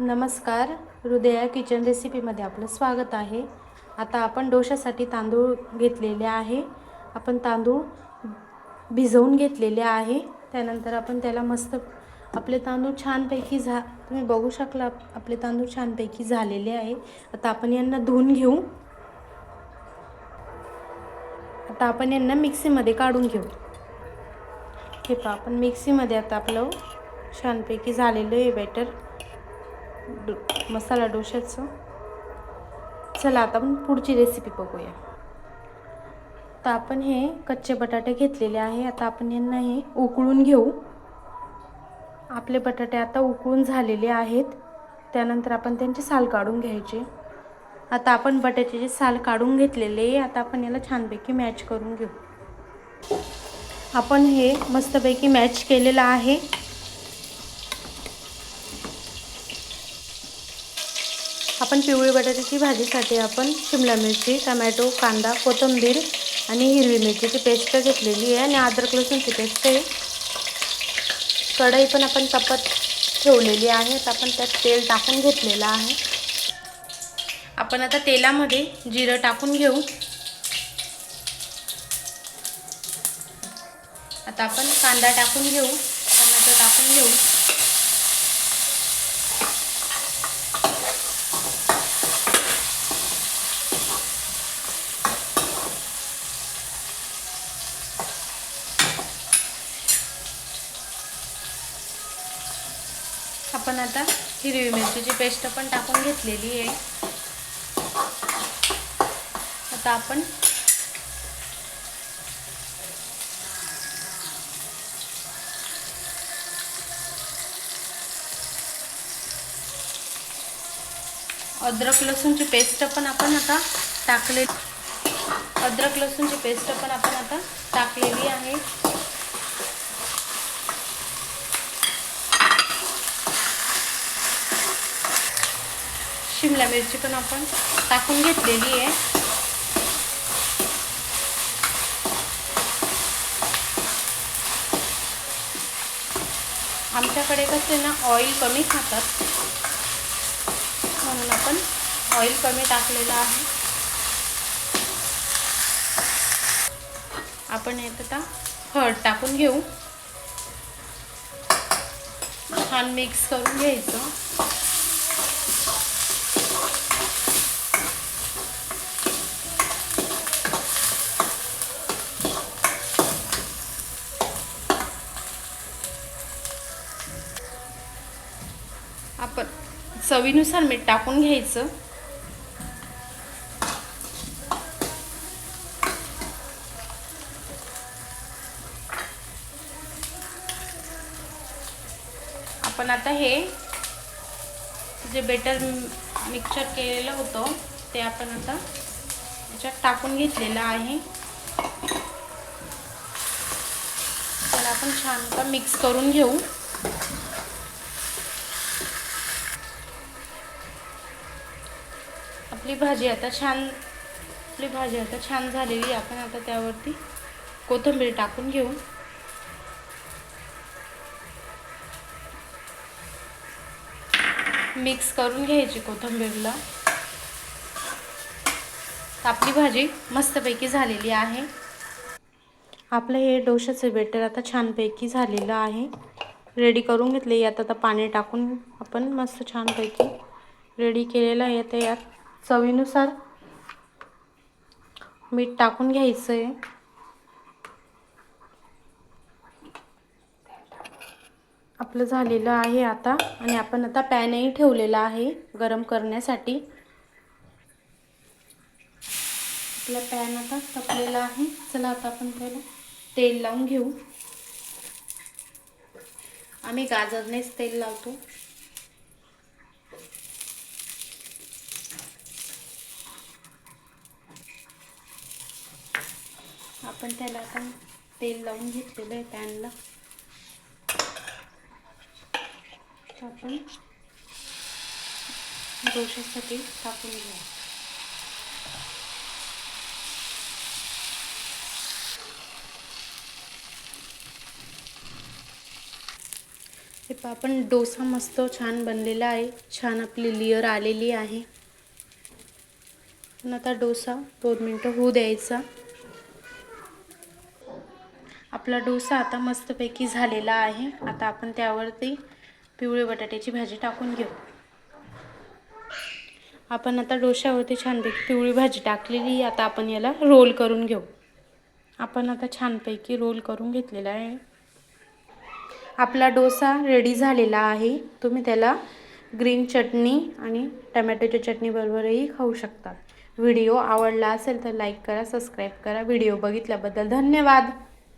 नमस्कार. हृदया किचन रेसिपीमध्ये आपलं स्वागत आहे. आता आपण डोशासाठी तांदूळ घेतलेले आहे. आपण तांदूळ भिजवून घेतलेले आहे. त्यानंतर आपण त्याला मस्त आपले तांदूळ छानपैकी झा तुम्ही बघू शकला आपले तांदूळ छानपैकी झालेले आहे. आता आपण यांना धुवून घेऊ. आता आपण यांना मिक्सीमध्ये काढून घेऊ. हे पहा आपण मिक्सीमध्ये आता आपलं छानपैकी झालेलं आहे बॅटर डो मसाला डोशाचं चला आता आपण पुढची रेसिपी बघूया. तर आपण हे कच्चे बटाटे घेतलेले आहे. आता आपण यांना हे उकळून घेऊ. आपले बटाटे आता उकळून झालेले आहेत. त्यानंतर आपण त्यांची साल काढून घ्यायचे. आता आपण बटाट्याचे साल काढून घेतलेले आता आपण याला छानपैकी मॅच करून घेऊ. आपण हे मस्तपैकी मॅच केलेलं आहे. आपण पिवळी बटाट्याची भाजीसाठी आपण शिमला मिरची टमॅटो कांदा कोथिंबीर आणि हिरवी मिरचीची पेस्ट घेतलेली आहे आणि अद्रक लसूणची पेस्ट आहे. कढई पण आपण तपत ठेवलेली आहे. तर आपण त्यात तेल टाकून घेतलेलं आहे. आपण आता तेलामध्ये जिरं टाकून घेऊ. आता आपण कांदा टाकून घेऊ. टमॅटो टाकून घेऊ. आपण आता हिरवी मिरचीची पेस्ट पण टाकून घेतलेली आहे. आता आपण अद्रक लसूणची पेस्ट पण आपण आता टाकले अद्रक लसूणची पेस्ट पण आपण आता टाकलेली आहे. शिमला मिरची पण आपण टाकून घेतलेली आहे. आमच्याकडे कसे ना ऑइल कमी खातात. म्हणून आपण ऑइल कमी टाकलेलं आहे. आपण येत आता हळद टाकून घेऊ. छान मिक्स करून घ्यायचं. आपण चवीनुसार मीठ टाकून घ्यायचं. आपण आता हे जे बेटर मिक्सर केलेलं होतं ते आपण आता याच्यात टाकून घेतलेलं आहे. त्याला आपण छान आता मिक्स करून घेऊ. आपली भाजी आता छान आपली भाजी आता छान झालेली आपण आता त्यावरती कोथिंबीर टाकून घेऊ. मिक्स करून घ्यायची कोथिंबीरला. आपली भाजी मस्तपैकी झालेली आहे. आपलं हे डोशाचं बेटर आता छानपैकी झालेलं आहे. रेडी करून घेतले यात आता पाणी टाकून आपण मस्त छानपैकी रेडी केलेलं आहे. आता यात चवीनुसार मीठ टाकून घ्यायचं आहे आपलं झालेलं आहे आता आणि आपण आता पॅनही ठेवलेला आहे गरम करण्यासाठी. आपला पॅन आता तपलेला आहे. चला आता आपण त्याला तेल लावून घेऊ. आम्ही गाजरनेच तेल लावतो. आपण त्याला आता तेल लावून घेतलेलं आहे पॅनला. आपण डोशासाठी टाकून घेऊ. हे आपण डोसा मस्त छान बनलेला आहे. छान आपली लेअर आलेली आहे. पण आता डोसा दोन मिनटं होऊ द्यायचा. आपला डोसा आता मस्तपैकी झालेला आहे. आता आपण त्यावरती पिवळे बटाट्याची भाजी टाकून घेऊ. आपण आता डोश्यावरती छानपैकी पिवळी भाजी टाकलेली आता आपण याला रोल करून घेऊ. आपण आता छानपैकी रोल करून घेतलेला आहे. आपला डोसा रेडी झालेला आहे. तुम्ही त्याला ग्रीन चटणी आणि टमॅटोच्या चटणीबरोबरही खाऊ शकता. व्हिडिओ आवडला असेल तर लाईक करा सबस्क्राईब करा. व्हिडिओ बघितल्याबद्दल धन्यवाद.